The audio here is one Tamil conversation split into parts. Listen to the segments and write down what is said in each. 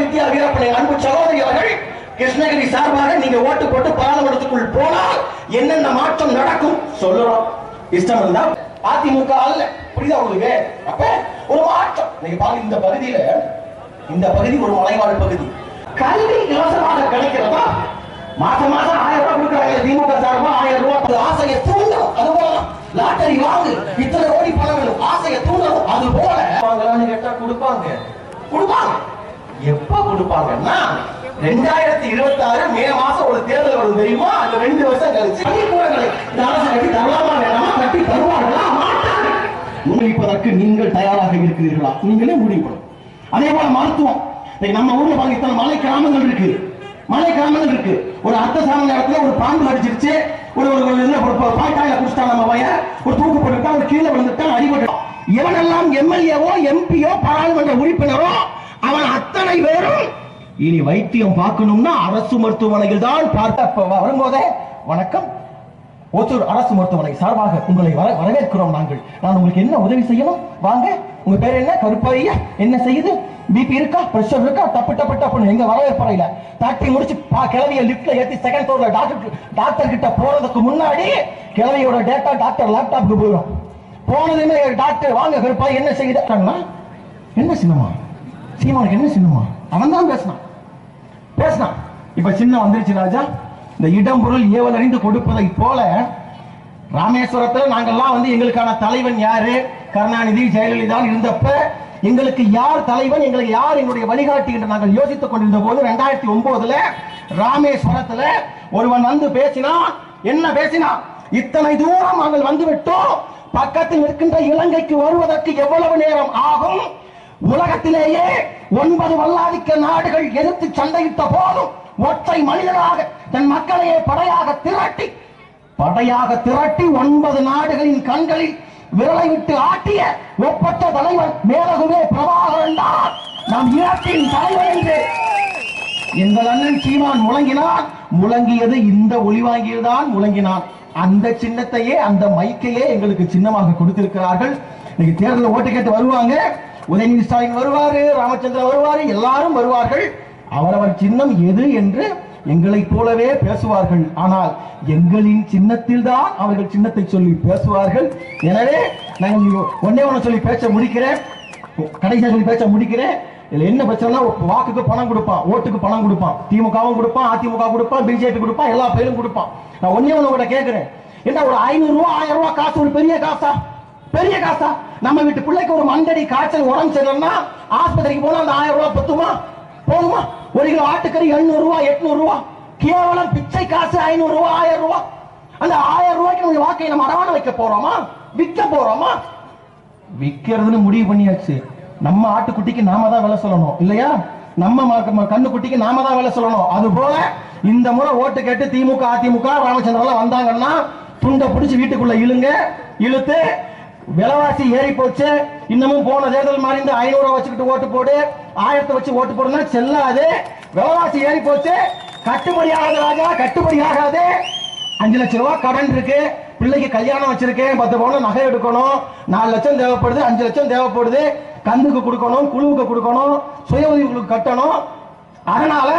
வித்யா வீரப்பனை அன்பு சகோதரி அவர்கள் கிருஷ்ணகிரி சார்பாக நீங்க ஓட்டு போட்டு பாராளுமன்றத்துக்குள் போனால் என்னென்ன மாற்றம் நடக்கும் சொல்லுறோம் இஷ்டம் இருந்தா அதிமுக அல்ல. புரியுதா உங்களுக்கு? அப்ப ஒரு மாற்றம். நீங்க பாருங்க இந்த பகுதியில இந்த பகுதி ஒரு மலைவாழ் பகுதி. கல்வி இலவசமாக கிடைக்கிறதா? மாசம் மாசம் ஆயிரம் ரூபாய் கொடுக்குறாங்க. திமுக சார்பா ஆயிரம் ரூபாய். அது ஆசையை தூண்டும். அது போல லாட்டரி வாங்கு. இத்தனை கோடி பணம் வேணும். ஆசையை தூண்டணும் அது போல வாங்கலாம்னு கேட்டா கொடுப்பாங்க. கொடுப்பாங்க. கொடுப்பாங்கன்னா ரெண்டாயிரத்தி இருபத்தி ஆறு மே மாசம் ஒரு தேர்தல் வரும் தெரியுமா? அந்த ரெண்டு வருஷம் கழிச்சு பள்ளிக்கூடங்களை இந்த அரசு கட்டி தரலாமா வேணாமா? கட்டி தருவாங்களா மாட்டார்கள் முன்வைப்பதற்கு நீங்கள் தயாராக இருக்கிறீர்களா? நீங்களே முடிவு அதே போல மருத்துவம். நம்ம ஊர்ல பாகிஸ்தான் மலை கிராமங்கள் இருக்கு. மலை கிராமங்கள் இருக்கு. ஒரு அர்த்த சாமி நேரத்துல ஒரு பாம்பு கடிச்சிருச்சு ஒரு ஒரு ஒரு இதுல ஒரு பா- குடிச்சிட்டான் நம்ம பையன் ஒரு தூக்கு போட்டுட்டான் ஒரு கீழே விழுந்துட்டான் அடிபட்டுட்டான் எவனெல்லாம் எம்எல்ஏவோ எம்பியோ பாராளுமன்ற உறுப்பினரோ அவன் அத்தனை பேரும் இனி வைத்தியம் பார்க்கணும்னா அரசு மருத்துவமனையில் தான் பார்க்க. வரும்போதே வணக்கம். ஓத்தூர் அரசு மருத்துவமனை சார்பாக உங்களை வர வரவேற்கிறோம் நாங்கள். நான் உங்களுக்கு என்ன உதவி செய்யணும்? வாங்க. உங்க பேர் என்ன? கருப்பையா? என்ன செய்யுது? பிபி இருக்கா? பிரஷர் இருக்கா? டப்பு டப்பு டப்புன்னு எங்க வரவேற்பறையில தாட்டி முடிச்சு பா கிளவிய லிப்ட்ல ஏத்தி செகண்ட் ஃப்ளோர்ல டாக்டர் டாக்டர் கிட்ட போறதுக்கு முன்னாடி கிளவியோட டேட்டா டாக்டர் லேப்டாப்க்கு போயிடும் போனதுமே டாக்டர் வாங்க கருப்பாய் என்ன செய்யுது? என்ன சின்னமா சீமானுக்கு என்ன சின்னமா அவன் தான் பேசினான். பேசினான். இப்ப சின்ன வந்துருச்சு ராஜா இந்த இடம் பொருள் ஏவல் அறிந்து கொடுப்பதை போல ராமேஸ்வரத்தில் நாங்கள்லாம் வந்து எங்களுக்கான தலைவன் யாரு? கருணாநிதி ஜெயலலிதா இருந்தப்ப எங்களுக்கு யார் தலைவன் எங்களுக்கு யார் எங்களுடைய வழிகாட்டி என்று நாங்கள் யோசித்துக் கொண்டிருந்த போது ரெண்டாயிரத்தி ஒன்பதுல ராமேஸ்வரத்துல ஒருவன் வந்து பேசினா என்ன பேசினா இத்தனை தூரம் நாங்கள் வந்து விட்டோம் பக்கத்தில் இருக்கின்ற இலங்கைக்கு வருவதற்கு எவ்வளவு நேரம் ஆகும்? உலகத்திலேயே ஒன்பது வல்லாதிக்க நாடுகள் எதிர்த்து சண்டையிட்ட போதும் ஒற்றை மனிதனாக தன் மக்களையே படையாக திரட்டி படையாக திரட்டி ஒன்பது நாடுகளின் கண்களில் விரலை விட்டு ஆட்டிய ஒப்பற்ற தலைவர் மேலகுவே பிரபாகரன் தான் நம் இனத்தின் தலைவர் என்று. எங்கள் அண்ணன் சீமான் முழங்கினான் முழங்கியது இந்த ஒளிவாங்கியில் தான் முழங்கினான் அந்த சின்னத்தையே அந்த மைக்கையே எங்களுக்கு சின்னமாக கொடுத்திருக்கிறார்கள். இன்னைக்கு தேர்தல் ஓட்டு கேட்டு வருவாங்க. உதயநிதி ஸ்டாலின் வருவாரு ராமச்சந்திரன் வருவாரு எல்லாரும் வருவார்கள். அவரவர் சின்னம் எது என்று எங்களைப் போலவே பேசுவார்கள். ஆனால் எங்களின் சின்னத்தில் தான் அவர்கள் சின்னத்தை சொல்லி பேசுவார்கள். எனவே நாங்கள் ஒன்னே ஒன்று சொல்லி பேச்ச முடிக்கிறேன். கடைசியாக சொல்லி பேச்ச முடிக்கிறேன். இதுல என்ன பிரச்சனைனா வாக்குக்கு பணம் கொடுப்பான் ஓட்டுக்கு பணம் கொடுப்பான் திமுகவும் கொடுப்பான் அதிமுக கொடுப்பான் பிஜேபி கொடுப்பான் எல்லா பேரும் கொடுப்பான். நான் ஒன்னே ஒன்று கூட கேட்கிறேன் என்ன ஒரு ஐநூறு ரூபா ஆயிரம் ரூபா காசு ஒரு பெரிய காசா? பெரிய காசா? நம்ம வீட்டு பிள்ளைக்கு ஒரு மண்டடி காய்ச்சல் உடம்பு சரியில்லைன்னா ஆஸ்பத்திரிக்கு போனா அந்த ஆயிரம் ரூபாய் பத்துமா போதுமா? ஒரு கிலோ ஆட்டுக்கறி எழுநூறு ரூபாய் எட்நூறு ரூபாய். கேவலம் பிச்சை காசு ஐநூறு ரூபாய் ஆயிரம் ரூபாய். அந்த ஆயிரம் ரூபாய்க்கு நம்ம வாக்கை நம்ம அரவாண வைக்க போறோமா? விற்க போறோமா? விற்கிறதுன்னு முடிவு பண்ணியாச்சு. நம்ம ஆட்டுக்குட்டிக்கு நாம தான் விலை சொல்லணும் இல்லையா? நம்ம கண்ணுக்குட்டிக்கு நாம தான் விலை சொல்லணும். அது போல இந்த முறை ஓட்டு கேட்டு திமுக அதிமுக ராமச்சந்திரன் எல்லாம் வந்தாங்கன்னா துண்டை பிடிச்சி வீட்டுக்குள்ள இழுங்க இழுத்து விலைவாசி ஏறி போச்சு. இன்னமும் போன தேர்தல் மாதிரி இந்த ஐநூறு வச்சுக்கிட்டு ஓட்டு போடு. ஆயிரத்தை வச்சு ஓட்டு போடுனா செல்லாது. விலைவாசி ஏறி போச்சு. கட்டுப்படி ஆகாது ராஜா கட்டுப்படி ஆகாது. அஞ்சு லட்சம் ரூபா கடன் இருக்கு. பிள்ளைக்கு கல்யாணம் வச்சிருக்கேன். பத்து பவுன் நகை எடுக்கணும். நாலு லட்சம் தேவைப்படுது. அஞ்சு லட்சம் தேவைப்படுது. கந்துக்கு கொடுக்கணும் குழுவுக்கு கொடுக்கணும் சுய உதவிகளுக்கு கட்டணும். அதனால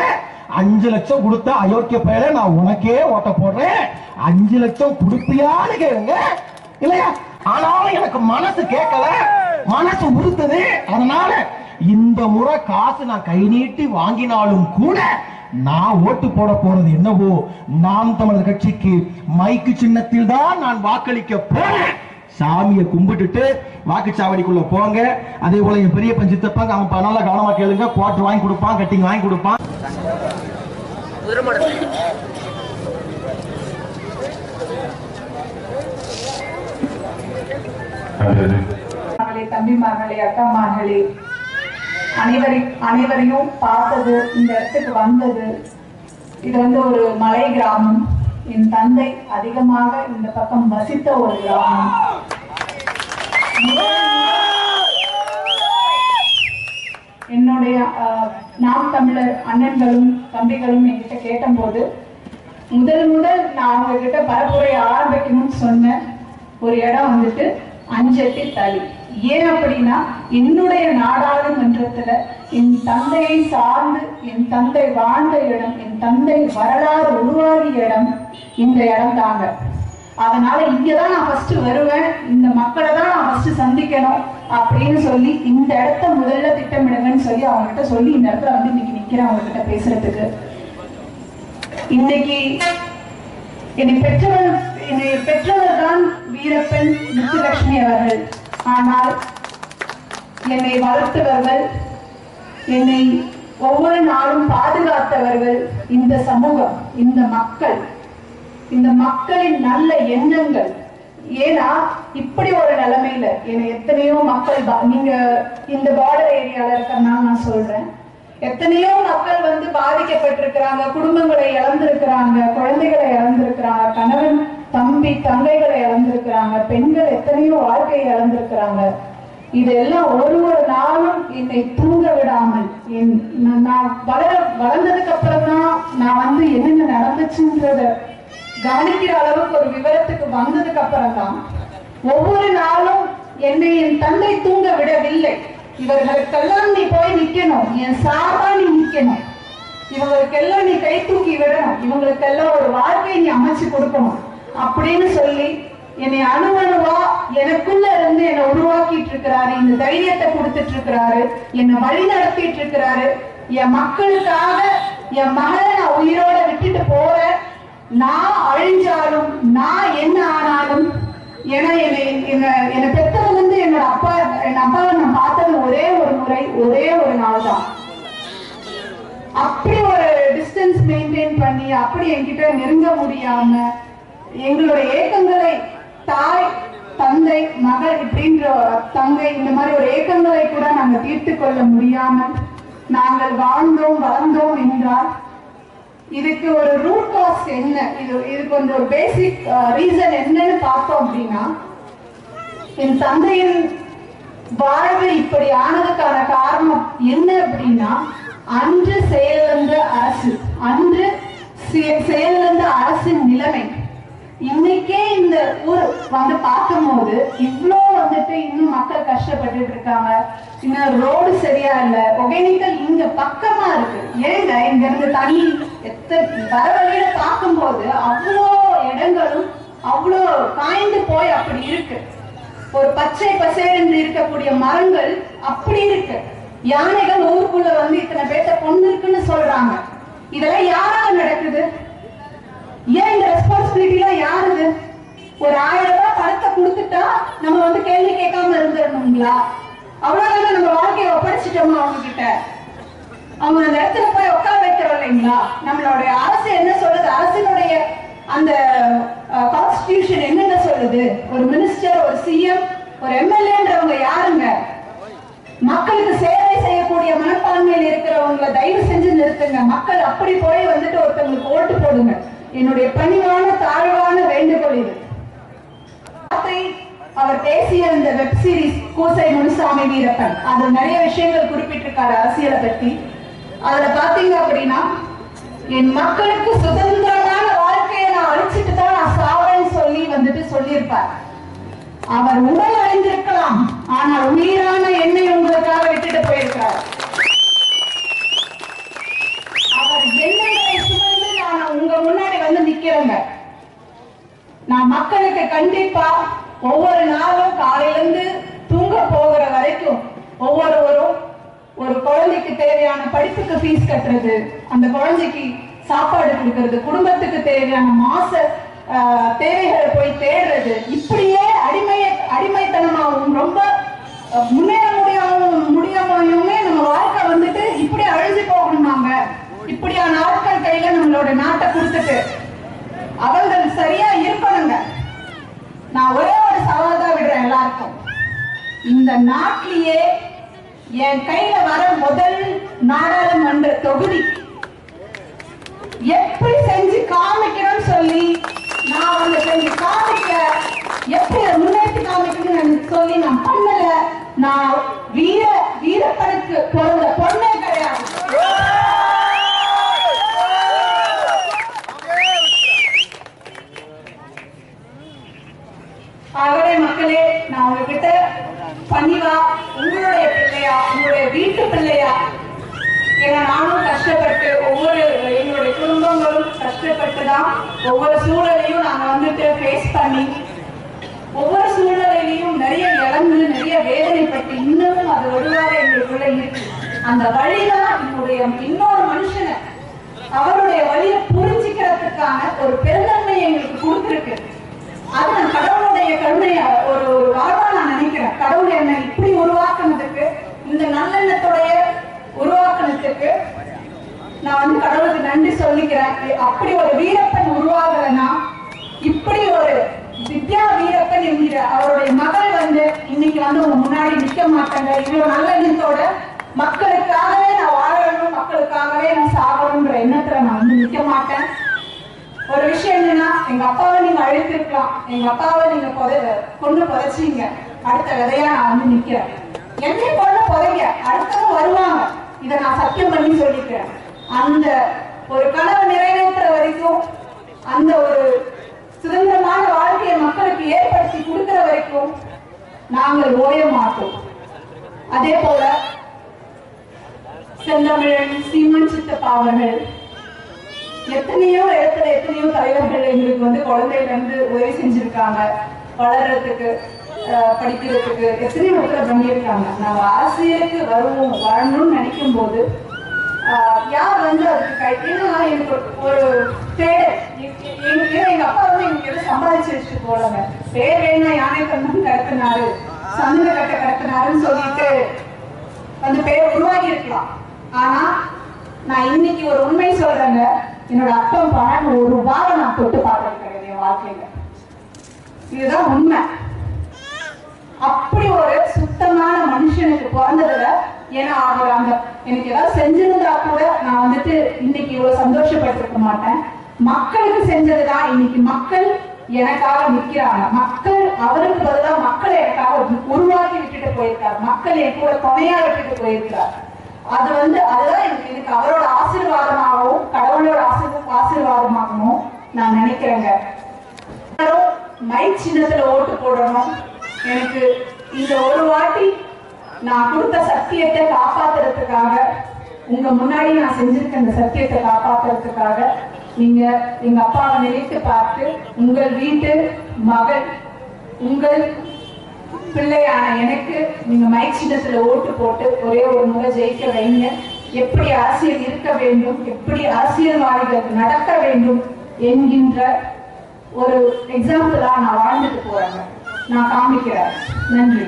அஞ்சு லட்சம் கொடுத்தா அயோக்கிய பெயரை நான் உனக்கே ஓட்ட போடுறேன். அஞ்சு லட்சம் கொடுப்பியான்னு கேளுங்க. இல்லையா? ஆனாலும் எனக்கு மனசு கேட்கல. மனசு உறுத்துது. அதனால இந்த முறை காசு நான் கை நீட்டி வாங்கினாலும் கூட நான் ஓட்டு போட போறது என்னவோ நாம் தமிழர் கட்சிக்கு மைக்கு சின்னத்தில் தான் நான் வாக்களிக்க போறேன். சாமியை கும்பிட்டுட்டு வாக்குச்சாவடிக்குள்ள போங்க. அதே போல என் பெரிய பஞ்சித்தப்பாங்க அவன் ப- நல்லா கவனமா கேளுங்க. குவாட்டர் வாங்கி கொடுப்பான் கட்டிங் வாங்கி கொடுப்பான். மகளே தம்பிமார்களே அக்காமார்களே அனைவரை அனைவரையும் பார்த்தது இந்த இடத்துக்கு வந்தது. இது வந்து ஒரு மலை கிராமம். என் தந்தை அதிகமாக இந்த பக்கம் வசித்த ஒரு கிராமம். என்னுடைய நாம் தமிழர் அண்ணன்களும் தம்பிகளும் என்கிட்ட கேட்டபோது முதல் முதல் நான் அவங்க கிட்ட பரப்புரை ஆரம்பிக்கணும்னு சொன்ன ஒரு இடம் வந்துட்டு அஞ்சட்டி தளி ஏன் அப்படின்னா என்னுடைய நாடாளுமன்றத்துல என் தந்தையை சார்ந்து என் தந்தை வாழ்ந்த இடம் என் தந்தை வரலாறு உருவாகிய இடம் இந்த இடம் தாங்க. அதனால இங்கதான் நான் ஃபர்ஸ்ட் வருவேன். இந்த மக்களை தான் நான் ஃபர்ஸ்ட் சந்திக்கணும் அப்படின்னு சொல்லி இந்த இடத்த முதல்ல திட்டமிடுங்கன்னு சொல்லி அவங்ககிட்ட சொல்லி இந்த இடத்துல வந்து இன்னைக்கு நிக்கிறேன் அவங்ககிட்ட பேசுறதுக்கு. இன்னைக்கு என்னை பெற்றவர் என்னை பெற்றவர் தான் வீரப்பன் முத்துலட்சுமி அவர்கள். ஆனால் என்னை வளர்த்தவர்கள் என்னை ஒவ்வொரு நாளும் பாதுகாத்தவர்கள் இந்த சமூகம் இந்த மக்கள். இந்த மக்களின் நல்ல எண்ணங்கள். ஏன்னா இப்படி ஒரு நிலைமையில என்னை எத்தனையோ மக்கள் நீங்க இந்த பார்டர் ஏரியால இருக்கிறனால நான் சொல்றேன். எத்தனையோ மக்கள் வந்து பாதிக்கப்பட்டிருக்கிறாங்க குடும்பங்களை இழந்திருக்கிறாங்க குழந்தைகளை இழந்திருக்கிறாங்க கணவன் தம்பி தங்கைகளை இழந்திருக்கிறாங்க பெண்கள் எத்தனையோ வாழ்க்கையை இழந்திருக்கிறாங்க. இதெல்லாம் ஒரு ஒரு நாளும் என்னை தூங்க விடாமல் என் நான் நான் வளர வளர்ந்ததுக்கு அப்புறம் தான் நான் வந்து என்னென்ன நடந்துச்சுன்றத கவனிக்கிற அளவுக்கு ஒரு விவரத்துக்கு வந்ததுக்கு அப்புறம் தான் ஒவ்வொரு நாளும் என்னை என் தந்தை தூங்க விடவில்லை. இவர்களுக்கெல்லாம் நீ போய் நிக்கணும் என் சார்பா நீ நிக்கணும். இவங்களுக்கெல்லாம் நீ கை தூக்கி விடணும் இவங்களுக்கெல்லாம் ஒரு வாழ்க்கையை நீ அமைச்சு கொடுக்கணும். அப்படின்னு சொல்லி என்னை அணுவணுவா எனக்குள்ள இருந்து என்னை உருவாக்கிட்டு இருக்கிறாரு இந்த தைரியத்தை கொடுத்துட்டு இருக்கிறாரு என்னை வழி நடத்திட்டு இருக்கிறாரு. என் மக்களுக்காக என் மகளை நான் உயிரோட விட்டுட்டு போறேன். நான் அழிஞ்சாலும் நான் என்ன ஆனாலும் ஏன்னா என்னை என்ன என்னை பெத்தவங்க வந்து என்னோட அப்பா என் அப்பாவை நான் பார்த்தது ஒரே ஒரு முறை ஒரே ஒரு நாள் தான் அப்படி ஒரு டிஸ்டன்ஸ் மெயின்டைன் பண்ணி அப்படி என்கிட்ட நெருங்க முடியாம எங்களுடைய ஏக்கங்களை தாய் தந்தை மகள் இப்படின்ற தங்கை இந்த மாதிரி ஒரு ஏக்கங்களை கூட நாங்கள் தீர்த்து கொள்ள முடியாமல் நாங்கள் வாழ்ந்தோம் வளர்ந்தோம் என்றால் இதுக்கு ஒரு ரூட் காஸ் என்ன? இது இதுக்கு வந்து ஒரு பேசிக் ரீசன் என்னன்னு பார்த்தோம் அப்படின்னா என் தந்தையின் வாழ்வு இப்படி ஆனதுக்கான காரணம் என்ன அப்படின்னா அன்று செயலிழந்த அரசு அன்று செ- செயலிழந்த அரசின் நிலைமை. இன்னைக்கே இந்த ஊர் வந்து பார்க்கும்போது இவ்வளோ வந்துட்டு இன்னும் மக்கள் கஷ்டப்பட்டுட்டு இருக்காங்க. இன்னும் ரோடு சரியா இல்ல. ஒகேனிக்கல் இங்க பக்கமா இருக்கு. ஏங்க இங்க இருந்து தண்ணி எத்தனை வர வழியில பார்க்கும்போது அவ்வளோ இடங்களும் அவ்வளோ காய்ந்து போய் அப்படி இருக்கு. ஒரு பச்சை பசேல் இருக்கக்கூடிய மரங்கள் அப்படி இருக்கு. யானைகள் ஊருக்குள்ள வந்து இத்தனை பேர்த்த கொண்டு இருக்குன்னு சொல்றாங்க. இதெல்லாம் யாரால நடக்குது? ஏன் இந்த ரெஸ்பான்சிபிலிட்டிலாம் யாருது? ஒரு ஆயிரம் ரூபாய் பணத்தை கொடுத்துட்டா நம்ம வந்து கேள்வி கேட்காம இருந்துடணுங்களா அவ்வளவுதானே நம்ம வாழ்க்கையை ஒப்படைச்சிட்டோமா அவங்க கிட்ட அவங்க அந்த இடத்துல போய் உட்கார வைக்கிறோம் இல்லைங்களா? நம்மளுடைய அரசு என்ன சொல்லுது? அரசினுடைய அந்த கான்ஸ்டிடியூஷன் என்னென்ன சொல்லுது? ஒரு மினிஸ்டர் ஒரு சிஎம் ஒரு எம்எல்ஏன்றவங்க யாருங்க? மக்களுக்கு சேவை செய்யக்கூடிய மனப்பான்மையில் இருக்கிறவங்களை தயவு செஞ்சு நிறுத்துங்க. மக்கள் அப்படி போய் வந்துட்டு ஒருத்தவங்களுக்கு ஓட்டு போடுங்க. என்னுடைய பணிவான தாழ்வான வேண்டுகோள் இது. அவர் பேசிய இந்த வெப் சீரிஸ் கூசை முனுசாமி வீரப்பன். அதுல நிறைய விஷயங்கள் குறிப்பிட்டிருக்காரு அரசியலை பத்தி அதுல பாத்தீங்க அப்படின்னா என் மக்களுக்கு சுதந்திரமான வாழ்க்கையை நான் அழிச்சிட்டு தான் நான் சாவேன்னு சொல்லி வந்துட்டு சொல்லியிருப்பார். அவர் உடல் அழிந்திருக்கலாம். ஆனால் உயிரான எண்ணெய் உங்களுக்காக விட்டுட்டு போயிருக்கிறார் அவர் எண்ணங்களை சுமந்து நான் உங்க முன்னாடி வந்து நிக்கிறேங்க நான் மக்களுக்கு கண்டிப்பா ஒவ்வொரு நாளும் காலையிலிருந்து தூங்க போகிற வரைக்கும் ஒவ்வொருவரும் ஒரு குழந்தைக்கு தேவையான படிப்புக்கு ஃபீஸ் கட்டுறது அந்த குழந்தைக்கு சாப்பாடு கொடுக்கறது குடும்பத்துக்கு தேவையான மாச ஆஹ், தேவைகளை போய் தேடுறது. இப்படியே அடிமை அடிமைத்தனமாகவும் ரொம்ப முன்னேற முடியாம முடியாமையுமே நம்ம வாழ்க்கை வந்துட்டு இப்படி அழிஞ்சு போகணுமாங்க இப்படியான ஆட்கள் கையில நம்மளோட நாட்டை கொடுத்துட்டு அவர்கள் சரியா இருக்கணுங்க நான் ஒரே ஒரு சவால் தான் விடுறேன் எல்லாருக்கும். இந்த நாட்டிலேயே என் கையில வர முதல் நாடாளுமன்ற தொகுதி. எப்படி செஞ்சு காமிக்கணும்னு சொல்லி நான் அவங்க செஞ்சு காமிக்க எப்படி முன்னேற்றி காமிக்கணும்னு சொல்லி நான் பண்ணல. நான் வீர வீரப்பனுக்கு பிறந்த பொண்ணே கிடையாது ஏன்னா நானும் கஷ்டப்பட்டு ஒவ்வொரு எங்களுடைய குடும்பங்களும் கஷ்டப்பட்டு தான் ஒவ்வொரு சூழலையும் நாங்க வந்துட்டு ஃபேஸ் பண்ணி ஒவ்வொரு சூழ்நிலையிலையும் நிறைய இழந்து நிறைய வேதனைப்பட்டு இன்னமும் அது ஒருவாறு எங்களுக்குள்ள இருக்கு. அந்த வழிதான் என்னுடைய இன்னொரு மனுஷனை அவருடைய வழியை புரிஞ்சுக்கிறதுக்கான ஒரு பெருந்தன்மை எங்களுக்கு கொடுத்துருக்கு. அது நான் கடவுளுடைய கருணைய ஒரு ஒரு வாழ்வா நான் நினைக்கிறேன். கடவுள் என்னை இப்படி உருவாக்குனதுக்கு இந்த நல்லெண்ணத்துடைய உருவாக்குனதுக்கு நான் வந்து கடவுளுக்கு நன்றி சொல்லிக்கிறேன். அப்படி ஒரு வீரப்பன் உருவாகலைன்னா இப்படி ஒரு வித்யா வீரப்பன் என்கிற அவருடைய மகள் வந்து இன்னைக்கு வந்து முன்னாடி நிக்க மாட்டாங்க. இவ்வளவு நல்ல எண்ணத்தோட மக்களுக்காகவே நான் வாழணும் மக்களுக்காகவே நான் சாகணும்ன்ற எண்ணத்துல நான் வந்து நிக்க மாட்டேன். ஒரு விஷயம் என்னன்னா எங்க அப்பாவை நீங்க அழைத்திருக்கலாம். எங்க அப்பாவை நீங்க புதை கொண்டு புதைச்சீங்க. அடுத்த விதையா நான் வந்து நிக்கிறேன். என்னை கொண்டு புதைங்க. அடுத்தவங்க வருவாங்க. இதை நான் சத்தியம் பண்ணி சொல்லிக்கிறேன். அந்த ஒரு கனவு நிறைவேற்றுற வரைக்கும் அந்த ஒரு ஏற்படுத்தி கொடுக்கிற வரைக்கும் நாங்கள் ஓய மாட்டோம். அதே போல செந்தமிழன் சீமன் சித்தப்பா அவர்கள் எத்தனையோ இடத்துல எத்தனையோ தலைவர்கள் எங்களுக்கு வந்து குழந்தையில இருந்து உதவி செஞ்சிருக்காங்க. வளர்றதுக்கு படிக்கிறதுக்கு எத்தனையோ இடத்துல பண்ணியிருக்காங்க நாங்க ஆசிரியருக்கு வருவோம் வரணும்னு நினைக்கும் போது யார் வந்து அதுக்கு கை ஏன்னா எனக்கு ஒரு பேர் எங்க எங்க அப்பா வந்து எங்களுக்கு எதுவும் சம்பாதிச்சு வச்சுட்டு போலங்க பேர் என்ன யானை கண்ணன் கடத்தினாரு. சந்தன கட்ட கடத்தினாருன்னு சொல்லிட்டு அந்த பேர் உருவாகி இருக்கலாம். ஆனா நான் இன்னைக்கு ஒரு உண்மை சொல்றேங்க. என்னோட அப்பம் பணம் ஒரு ரூபாய் நான் தொட்டு பார்க்கறது கிடையாது என் வாழ்க்கையில. இதுதான் உண்மை. அப்படி ஒரு சுத்தமான மனுஷனுக்கு பிறந்ததுல ஏன்னா அவர் அந்த எனக்கு ஏதாவது செஞ்சிருந்தா கூட நான் வந்துட்டு இன்னைக்கு இவ்வளவு சந்தோஷப்பட்டிருக்க மாட்டேன். மக்களுக்கு செஞ்சதுதான் இன்னைக்கு மக்கள் எனக்காக நிற்கிறாங்க. மக்கள் அவருக்கு பதிலாக மக்களை எனக்காக உருவாக்கி விட்டுட்டு போயிருக்காரு. மக்கள் என் கூட துணையா விட்டுட்டு போயிருக்கிறார். அது வந்து அதுதான் எனக்கு எனக்கு அவரோட ஆசீர்வாதமாகவும் கடவுளோட ஆசீர் ஆசீர்வாதமாகவும் நான் நினைக்கிறேங்க. மை சின்னத்துல ஓட்டு போடணும். எனக்கு இந்த ஒரு வாட்டி நான் கொடுத்த சத்தியத்தை காப்பாத்துறதுக்காக உங்க முன்னாடி நான் செஞ்சிருக்க இந்த சத்தியத்தை காப்பாத்துறதுக்காக நீங்க எங்க அப்பாவை நினைத்து பார்த்து உங்கள் வீட்டு மகள் உங்கள் பிள்ளையான எனக்கு நீங்க மைக் சின்னத்துல ஓட்டு போட்டு ஒரே ஒரு முறை ஜெயிக்க வைங்க. எப்படி அரசியல் இருக்க வேண்டும் எப்படி அரசியல்வாதிகள் நடக்க வேண்டும் என்கின்ற ஒரு எக்ஸாம்பிளா நான் வாழ்ந்துட்டு போறேங்க நான் காமிக்கிறேன். நன்றி.